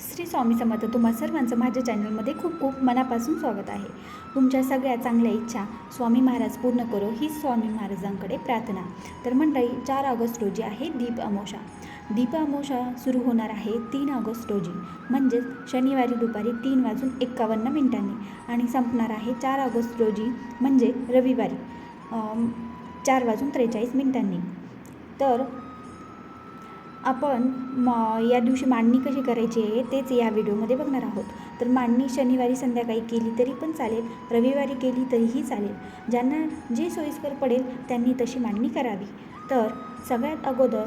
श्री स्वामी समर्थ तुम्हा सर्वांचं माझ्या चॅनलमध्ये खूप खूप मनापासून स्वागत आहे. तुमच्या सगळ्या चांगल्या इच्छा स्वामी महाराज पूर्ण करो ही स्वामी महाराजांकडे प्रार्थना. तर मंडळी चार ऑगस्ट रोजी आहे दीप अमोशा दीप अमोशा सुरू होणार आहे तीन ऑगस्ट रोजी. म्हणजेच शनिवारी दुपारी तीन वाजून एक्कावन्न मिनिटांनी. आणि संपणार आहे चार ऑगस्ट रोजी म्हणजे रविवारी चार वाजून त्रेचाळीस मिनिटांनी. तर आपण म या दिवशी मांडणी कशी करायची आहे तेच या व्हिडिओमध्ये बघणार आहोत. तर मांडणी शनिवारी संध्याकाळी केली तरी पण चालेल रविवारी केली तरीही चालेल. ज्यांना जे सोयीस्कर पडेल त्यांनी तशी मांडणी करावी. तर सगळ्यात अगोदर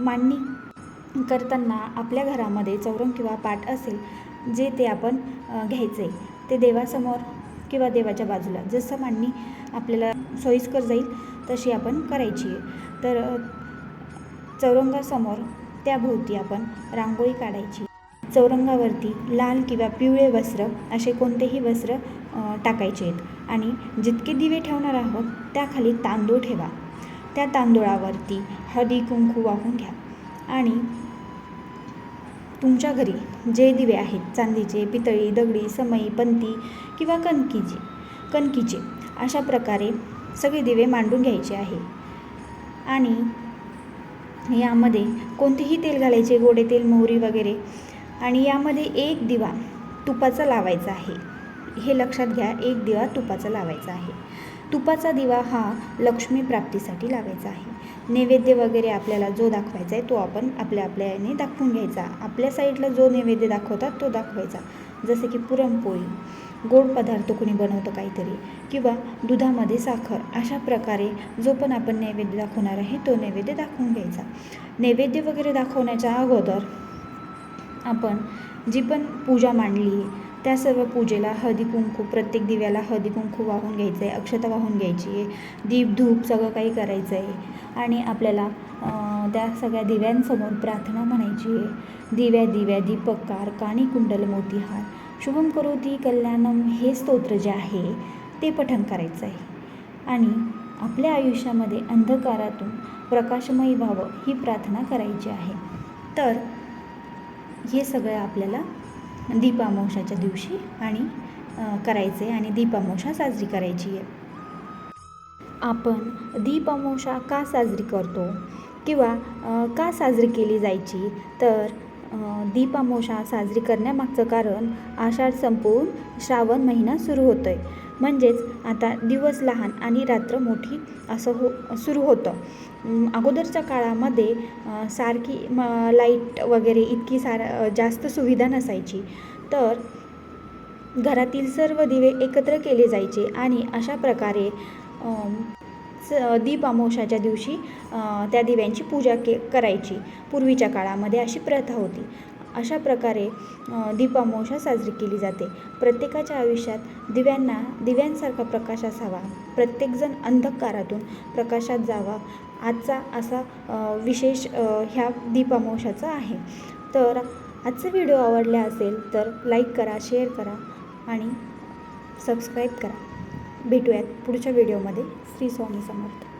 मांडणी करताना आपल्या घरामध्ये चौरंग किंवा पाट असेल जे ते आपण घ्यायचं आहे ते देवासमोर किंवा देवाच्या बाजूला जसं मांडणी आपल्याला सोयीस्कर जाईल तशी आपण करायची आहे. तर चौरंगासमोर त्याभोवती आपण रांगोळी काढायची. चौरंगावरती लाल किंवा पिवळे वस्त्र असे कोणतेही वस्त्र टाकायचे आहेत. आणि जितके दिवे ठेवणार आहोत त्याखाली तांदूळ ठेवा. त्या तांदूळावरती हळदी कुंकू वाहून घ्या. आणि तुमच्या घरी जे दिवे आहेत चांदीचे पितळी दगडी समई पंती किंवा कणकीचे कणकीचे अशा प्रकारे सगळे दिवे मांडून घ्यायचे आहे. आणि यामध्ये कोणतेही तेल घालायचे गोडे तेल मोहरी वगैरे. आणि यामध्ये एक दिवा तुपाचा लावायचा आहे. हे लक्षात घ्या एक दिवा तुपाचा लावायचा आहे. तुपाचा दिवा हा लक्ष्मी प्राप्तीसाठी लावायचा आहे. नैवेद्य वगैरे आपल्याला जो दाखवायचा आहे तो आपण आपल्या आपल्या याने दाखवून घ्यायचा. आपल्या साईडला जो नैवेद्य दाखवतात तो दाखवायचा. जसे की पुरणपोळी गोड पदार्थ कोणी बनवतं काहीतरी किंवा दुधामध्ये साखर अशा प्रकारे जो पण आपण नैवेद्य दाखवणार आहे तो नैवेद्य दाखवून घ्यायचा. नैवेद्य वगैरे दाखवण्याच्या अगोदर आपण जी पण पूजा मांडली त्या सर्व पूजेला हळदी कुंकू प्रत्येक दिव्याला हळदी कुंकू वाहून घ्यायचं आहे अक्षता वाहून घ्यायची आहे दीप धूप सगळं काही करायचं आहे आणि आपल्याला त्या सगळ्या दिव्यांसमोर प्रार्थना म्हणायची आहे दिव्या दिव्या दीपकार काणी कुंडल मोतीहार. शुभम करोती कल्याणम हे स्तोत्र जे आहे ते पठण करायचं आहे आणि आपल्या आयुष्यामध्ये अंधकारातून प्रकाशमयी व्हावं ही प्रार्थना करायची आहे. तर हे सगळं आपल्याला दीपामोशाच्या दिवशी आणि करायचे आणि दीपामोशा साजरी करायची आहे. आपण दीपामोशा का साजरी करतो किंवा का साजरी केली जायची? तर दीपामोशा साजरी करण्यामागचं कारण आषाढ संपवून श्रावण महिना सुरू होतो आहे म्हणजेच आता दिवस लहान आणि रात्र मोठी असं हो सुरू होतं. अगोदरच्या काळामध्ये सारखी म लाइट वगैरे इतकी सार जास्त सुविधा नसायची. तर घरातील सर्व दिवे एकत्र केले जायचे आणि अशा प्रकारे स दीप अमावस्याच्या दिवशी त्या दिव्यांची पूजा के करायची. पूर्वीच्या काळामध्ये अशी प्रथा होती. अशा प्रकारे अ, साजरी केली जाते. प्रत्येकाच्या आयुष्यात दिव्यांना दिव्यांसारखा प्रकाश असावा. प्रत्येकजण अंधकारातून प्रकाशात जावा. आजचा असा विशेष ह्या दीपामोशाचा आहे. तर आजचा व्हिडिओ आवडला असेल तर लाईक करा शेअर करा आणि सबस्क्राईब करा. भेटूयात पुढच्या व्हिडिओमध्ये. श्री स्वामी समर्थ.